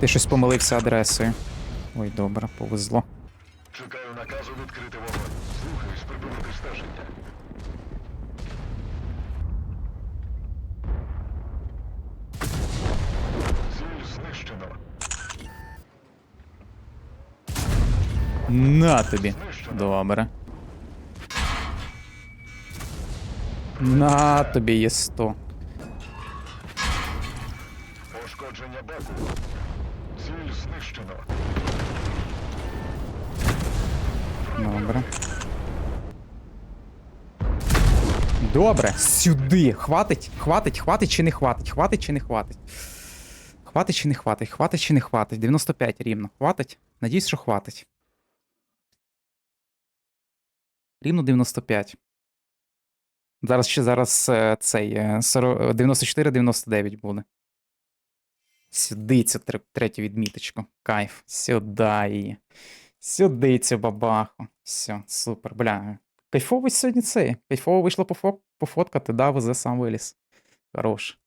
Ти щось помилився адресою. Ой, добре, повезло. Чекаю наказу відкрити вогонь. Слухаюсь, припинити стеження. Ціль знищено. На тобі. Добре. На тобі є 100. Пошкодження баку. Ціль знищено. Добре. Добре, сюди. Хватить, хватить, хватить чи не хватить? Хватить чи не хватить? Хватить чи не хватить? Хватить чи не хватить? 95 рівно. Хватить? Надіюсь, що хватить. Рівно 95. Зараз ще зараз е, цей е, 94-99 буде. Сюди цю тр- третю відміточку. Кайф. Сюди її. Сюди бабаху. Все, супер, бля. Кайфово сьогодні це. Кайфово вийшло пофо- пофоткати, да, везе сам виліз. Хорош.